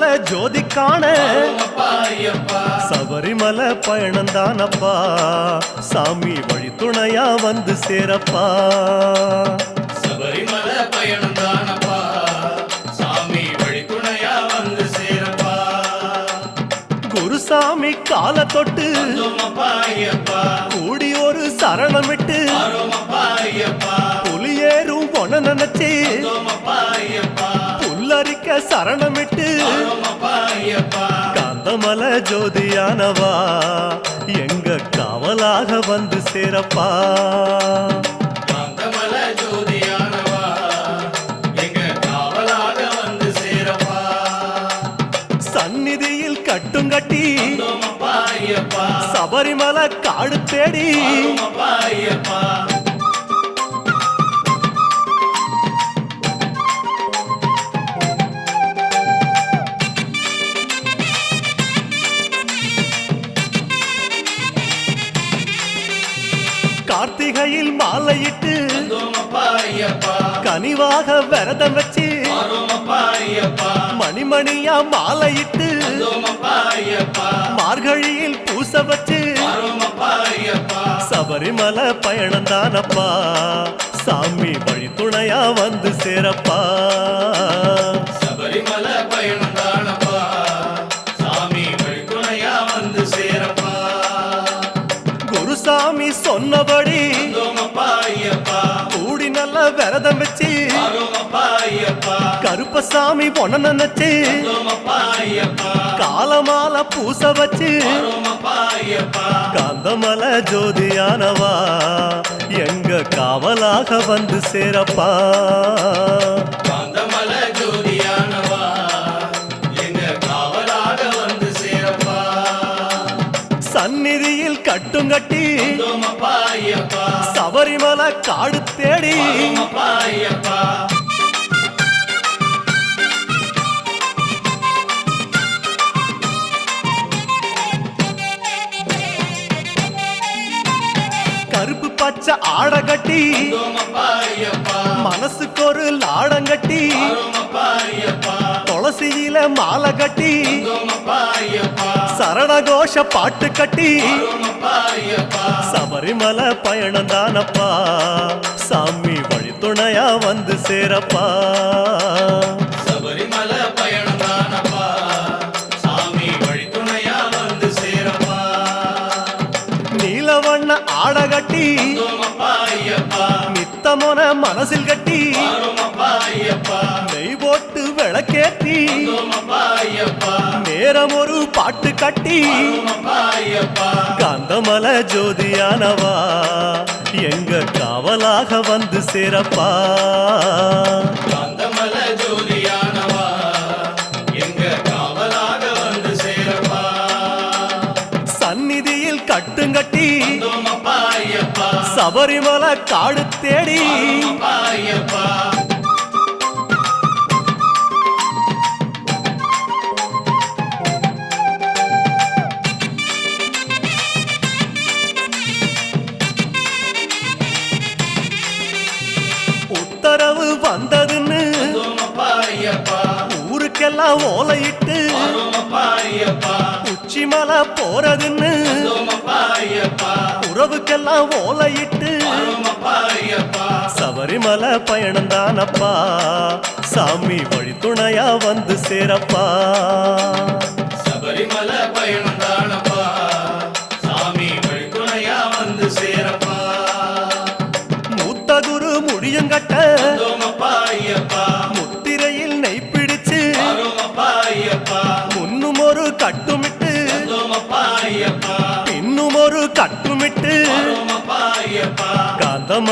ஜோதி காண சபரிமலை பயணம் தானப்பா சாமி வழி துணையா வந்து சேரப்பா. சபரிமலை பயணம் தானப்பா சாமி வழித்துணையா வந்து சேரப்பா. குருசாமி கால தொட்டு கூடி ஒரு சரணமிட்டு ஆரோமப்பா ஐயப்பா. புலியேறும் பொன நினைச்சு புல்லரிக்க சரணமிட்டு காந்தமல ஜோதியானவா எங்க காவலாக வந்து சேரப்பா. சந்நிதியில் தோமப்பா ஐயப்பா. சபரிமலை காடு தேடி ஐயப்பா கனிவாக விரதம் வச்சு மணிமணியா மாலையிட்டு மார்கழியில் பூச வச்சு சபரிமலை பயணம் தானப்பா. சாமி வழி துணையா வந்து சேரப்பா. கருப்பசாமி பொண்ண நினைச்சு காலமால பூச வச்சு காந்தமல ஜோதியானவா எங்க காவலாக வந்து சேரப்பா. காந்தமல ஜோதியானவா எங்க காவலாக வந்து சேரப்பா. சந்நிதியில் தோமப்பா ஐயப்பா சபரிமலை காடு தேடி பச்சை ஆட கட்டி மனசுக்கு ஒரு லாடங்கட்டி ஆரோமப்பா துளசியில மாலை கட்டி தோமப்பா ஐயப்பா சரணகோஷ பாட்டு கட்டி சபரிமலை பயணம் தானப்பா சாமி வழித்துணையா வந்து சேரப்பா. மனசில் கட்டி. நெய் போட்டு விளக்கேற்றி. நேரம் ஒரு பாட்டு கட்டி. காந்தமல ஜோதியானவா எங்க காவலாக வந்து சேரப்பா. சபரிமலை காடு தேடி. உத்தரவு வந்ததுன்னு ஊருக்கெல்லாம் ஓலையிட்டு. உச்சிமலை போறதுன்னு உறவுக்கெல்லாம் ஓலையிட்டு சபரிமலை பயணம் தானப்பா. சாமி வழி துணையா வந்து சேரப்பா. சபரிமலை பயணம் தானப்பா. சாமி வழித்துணையா வந்து சேரப்பா. மூத்த குரு முடியுங்கட்ட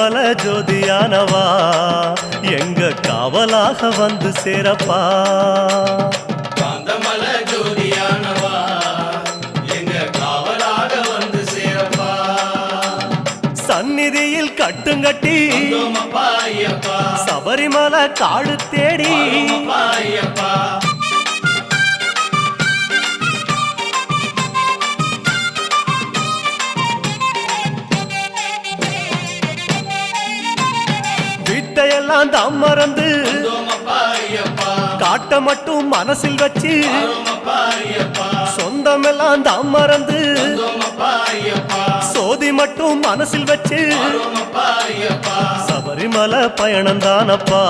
காந்தமல ஜோதியானவா? எங்க காவலாக வந்து சேரப்பா? காந்தமல ஜோதியானவா? எங்க காவலாக வந்து சேரப்பா? சந்நிதியில் கட்டுங்கட்டி சபரிமலை காடு தேடி எல்லாம் தம் மறந்து காட்ட மட்டும் மனசில் வச்சு சொந்தம் எல்லாம் சொந்தமெல்லாம் மறந்து சோதி மட்டும் மனசில் வச்சு சபரிமலை பயணம் தானப்பா.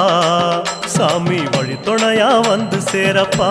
சாமி வழித்துணையா வந்து சேரப்பா.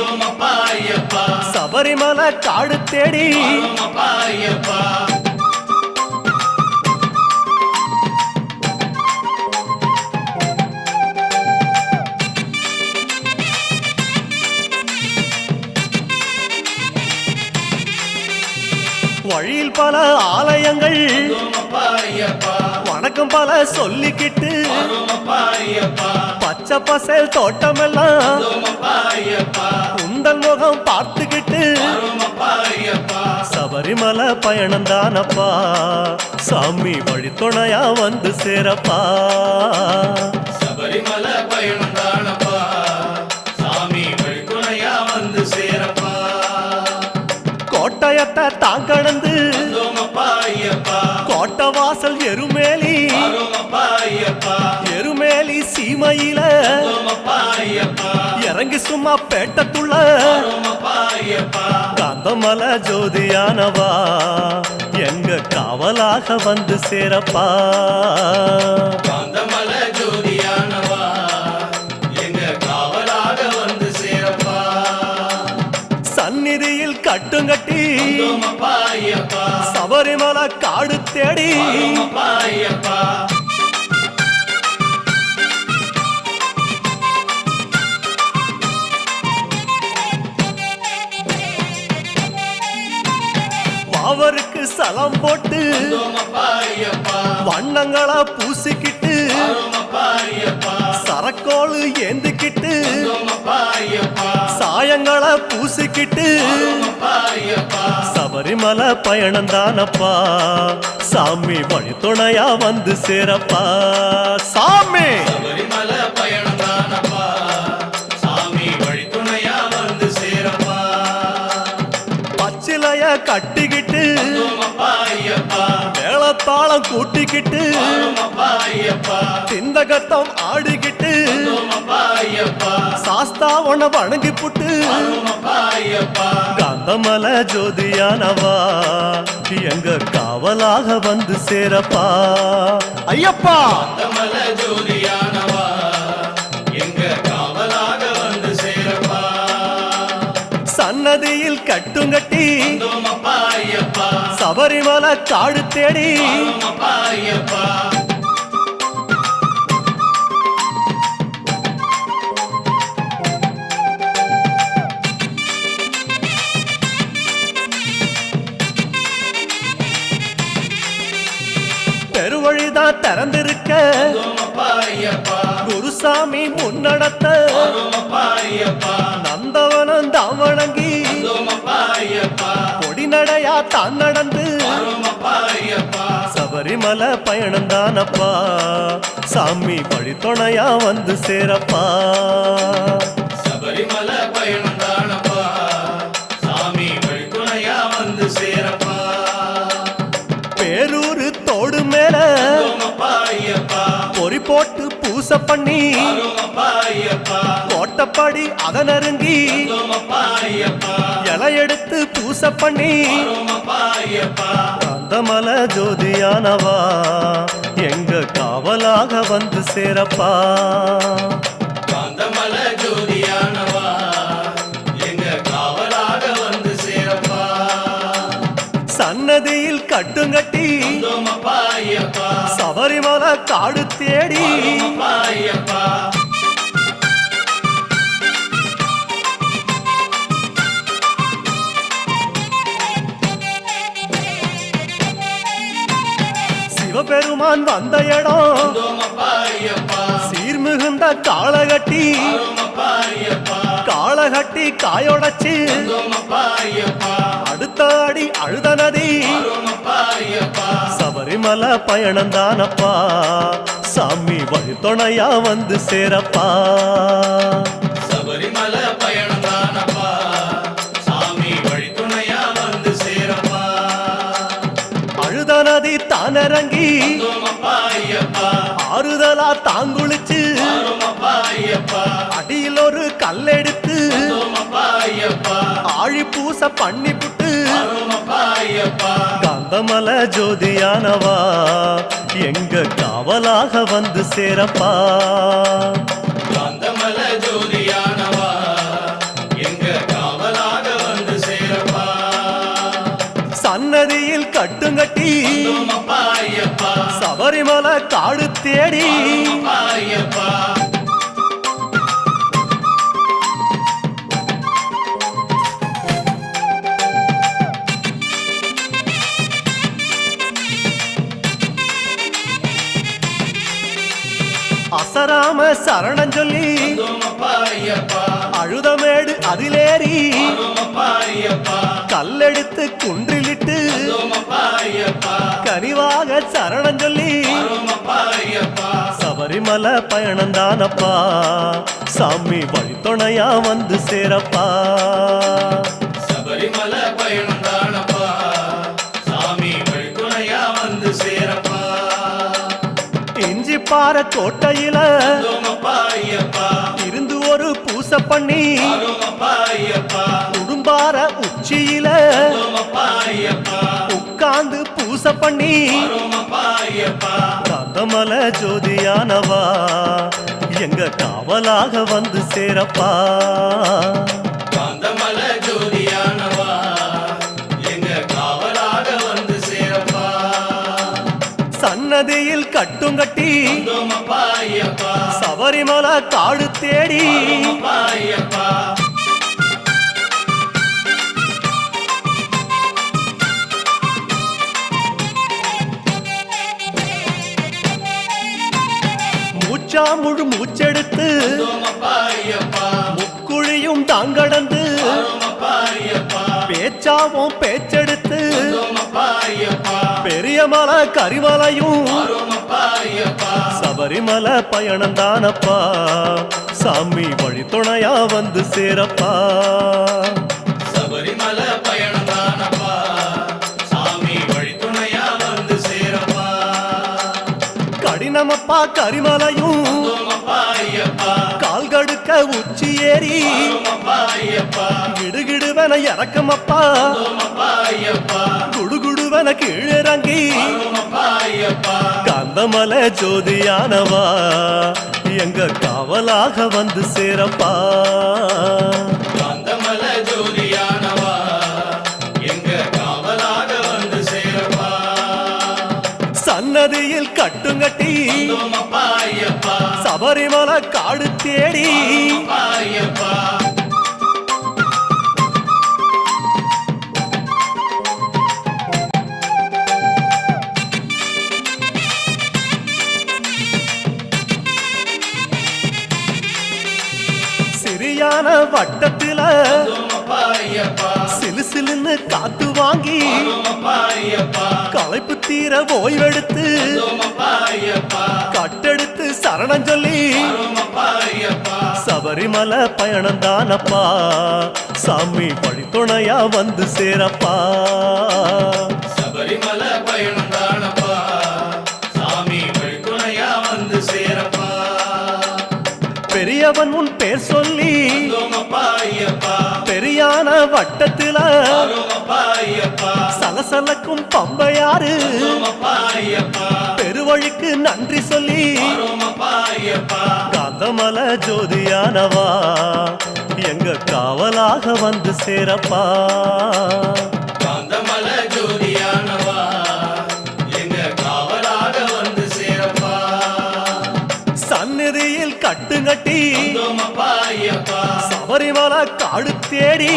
சபரிமலை காடு தேடி. வழியில் பல ஆலயங்கள். வணக்கம் பல சொல்லிக்கிட்டு. பச்சை பசேல் தோட்டமெல்லாம். உந்தல் முகம் பார்த்துக்கிட்டு சபரிமலை பயணம் தானப்பா. சாமி வழித்துணையா வந்து சேரப்பா. சபரிமலை பயணம் தானப்பா. சாமி வழித்துணையா வந்து சேரப்பா. கோட்டயத்தை தான் கடந்து வந்தோமப்பா ஐயப்பா கோட்டை வாசல் எருமேலி எருமேலி சீமையில இறங்கி சும்மா ஐயப்பா காந்தமல ஜோதியானவா. எங்க காவலாக வந்து சேரப்பா. காந்தமல கட்டுங்கட்டி சபரிமலை காடு தேடி. அவருக்கு சலம் போட்டு வண்ணங்களா பூசிக்கிட்டு சரக்கோளு ஏந்திக்கிட்டு சாயங்களா பூசிக்கிட்டு சபரிமலை பயணம் தானப்பா. சாமி வழித்துணையா வந்து சேரப்பா. சாமி! சபரிமலை மேளத்தாளம் கூட்டிக்கிட்டு திந்தகத்தம் ஆடிக்கிட்டு சாஸ்தா உன வணங்கி புட்டு காந்தமல ஜோதியானவா எங்க காவலாக வந்து சேரப்பா. ஐயப்பா! காந்தமல ஜோதியானவா எங்க காவலாக வந்து சேரப்பா. சன்னதியில் கட்டுங்கட்டி சபரிமலை காடு தேடி. பெருவழிதான் திறந்திருக்க. குருசாமி முன்னடத்த. நந்தவனம் தான் வணங்கி. தான் நடந்து. சபரிமலை பயணம் தானப்பா. சாமி வழித்துணையா வந்து சேரப்பா. சபரிமலை பயணம் தானப்பா. சாமி வந்து சேரப்பா. பேரூரு தோடு மேல பொறி போட்டு பூச பண்ணி கோட்டப்படி அத நெருங்கி இலை எடுத்து பூச பண்ணி காந்தமல ஜோதியானவா எங்க காவலாக வந்து சேரப்பா. காந்தமல ஜோதியானவா எங்க காவலாக வந்து சேரப்பா. சன்னதியில் கட்டுங்கட்டி சபரிமலை காடு தேடி பெருமான் வந்த இடம். சீர்மிகுந்த காளகட்டி. காலகட்டி ஐயப்பா காயொடச்சு. அடுத்த அடி அழுத நதி. சபரிமலை பயணம் தானப்பா. சாமி வழித்துணையா வந்து சேரப்பா. ஐயப்பா ஆறுதலா தாங்குளிச்சு அடியில் ஒரு கல்லெடுத்து ஆழி பூச பண்ணி புட்டு காந்தமல ஜோதியானவா எங்க காவலாக வந்து சேரப்பா. காந்தமல ஜோதியானவா எங்க காவலாக வந்து சேரப்பா. சன்னதியில் கட்டுங்கட்டி சபரிமலை காடு தேடி. அசராம சரணம் சொல்லி. அழுதமேடு அதிலேறி. கல்லெடுத்து குன்றிலிட்டு. கனிவாக சரணம் சொல்லி. சபரிமலை பயணம் தானப்பா. சாமி வழித்துணையா வந்து சேரப்பா. சபரிமலை பயணம் தானப்பா. சாமி வழித்துணையா வந்து சேரப்பா. இஞ்சி பாற கோட்டையில இருந்து ஒரு பூச பண்ணி உடும்பார உச்சியில உட்கார்ந்து பூச பண்ணி. காந்தமல ஜோதியானவா எங்க காவலாக வந்து சேரப்பா. காந்தமல ஜோதியானவா எங்க காவலாக வந்து சேரப்பா. சன்னதியில் வந்தோமப்பா ஐயப்பா சபரிமலை காடு தேடி. மூச்சா முழு மூச்செடுத்து முக்குழியும் தாங்கடந்து பேச்சாவும் பேச்செடுத்து பெரியமலை பெரிய மலை கரிமலையும் சபரிமலை பயணம் தானப்பா. சாமி வழித்துணையா வந்து சேரப்பா. கடினமப்பா கரிமலையும். ஐயப்பா கால்கடுக்க உச்சி ஏறி. கிடுகிடுவன இறக்கமப்பா. குடுகுடுவன கீழிறங்கி. காந்தமல ஜோதியானவா எங்க காவலாக வந்து சேரப்பா. காந்தமல ஜோதியானவா எங்க காவலாக வந்து சேரப்பா. சன்னதியில் கட்டுங்கட்டி சபரிமலை காடு தேடி. சிறியான வட்டத்தில காத்து வாங்கி களைப்பு தீர ஓய்வெடுத்து கட்டெடுத்து சரணம் சொல்லி சபரிமலை பயணம் தானப்பா. சாமி வழித்துணையா வந்து சேரப்பா. சபரிமலை பயணம் தானப்பா. சாமி வந்து சேரப்பா. பெரியவன் உன் பேர் சொல்லி பட்டத்துல சலசலக்கும் பம்பையாறு. பெருவழிக்கு நன்றி சொல்லி காந்தமல ஜோதியானவா எங்க காவலாக வந்து சேரப்பா. சபரிமல காடு தேடி.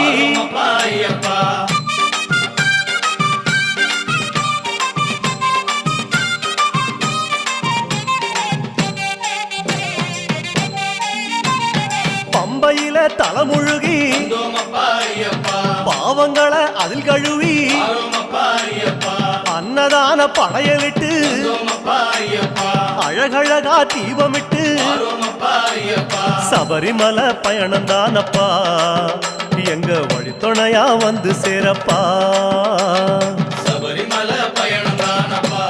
பம்பையில தலைமுழுகி பாவங்களை அதில் கழுவி. அன்னதான படையலிட்டு அழகழகா தீபமிட்டு சபரிமலை பயணம்தானப்பா எங்க வழித்துணையா வந்து சேரப்பா. சபரிமலை பயணம் தானப்பா.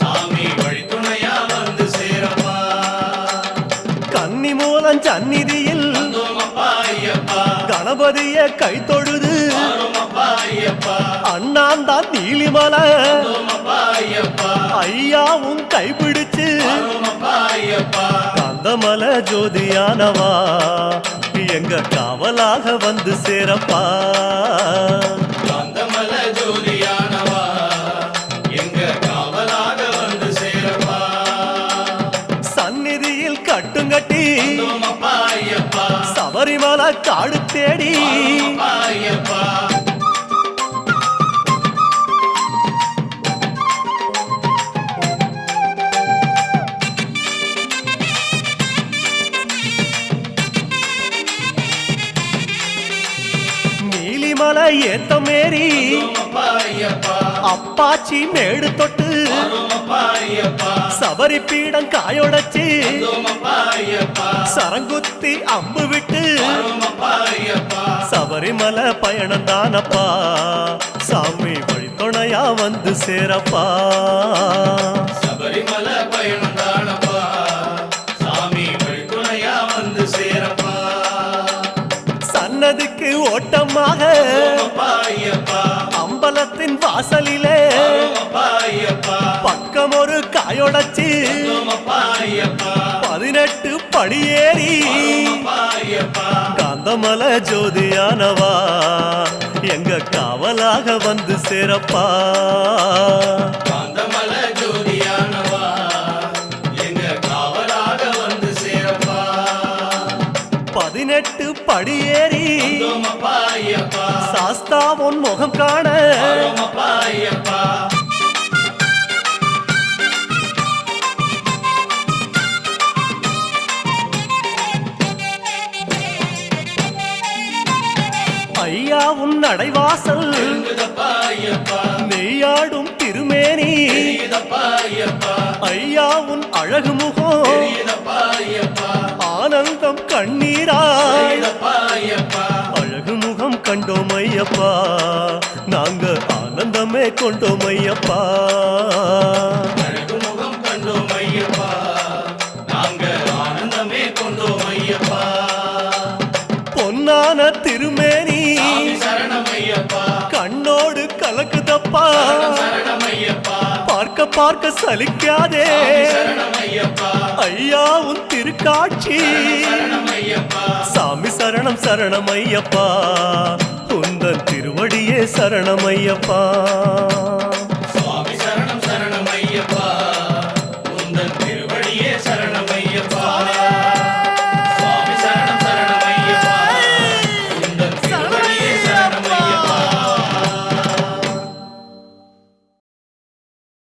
சாமி வழித்துணையா வந்து சேரப்பா. கன்னி மூலம் சந்நிதியில் கணபதிய கை தொழுது ஆரோமப்பா ஐயப்பா அண்ணாந்தான் நீலிமலை. தந்தோமப்பா ஐயப்பா ஐயாவும் ஐயப்பா கந்தமல ஜோதியானவா. எங்க காவலாக வந்து சேரப்பா. காந்தமல ஜோதியானவா. எங்க காவலாக வந்து சேரப்பா. சந்நிதியில் கட்டுங்கட்டி. சபரிமலை காடு தேடி. நீலிமலை ஏத்த மேரி தந்தோமப்பா ஐயப்பா அப்பாச்சி மேடு தொட்டு சபரி பீடம் காயொடச்சு சரங்குத்தி அம்பு விட்டு சபரிமலை பயணம் தானப்பா. சாமி வழித்துணையா வந்து சேரப்பா. சபரிமலை பயணம் ஐயப்பா அம்பலத்தின் வாசலிலே பக்கம் ஒரு காயொடச்சு பதினெட்டு படியேறி காந்தமல ஜோதியானவா எங்க காவலாக வந்து சேரப்பா. காந்தமல ஜோதியானவா எங்க காவலாக வந்து சேரப்பா. பதினெட்டு படியேறி சாஸ்தா உன் முகம் காண. ஐயா உன் நடைவாசல். நெய்யாடும் திருமேனி. ஐயா உன் அழகு முகம். ஆனந்தம் கண்ணீராய். கண்டோம் ஐயப்பா. நாங்க ஆனந்தமே கொண்டோம் ஐயப்பா. அழகு முகம் கண்டோம் ஐயப்பா. நாங்க ஆனந்தமே கொண்டோம் ஐயப்பா. பொன்னான திருமேனி. கண்ணோடு கலக்குதப்பா. பார்க்க பார்க்க சலிக்காதே. ஐயா உன் திருக்காட்சி. சாமி சரணம் சரணம் ஐயப்பா. உந்தன் திருவடியே சரணம் ஐயப்பா.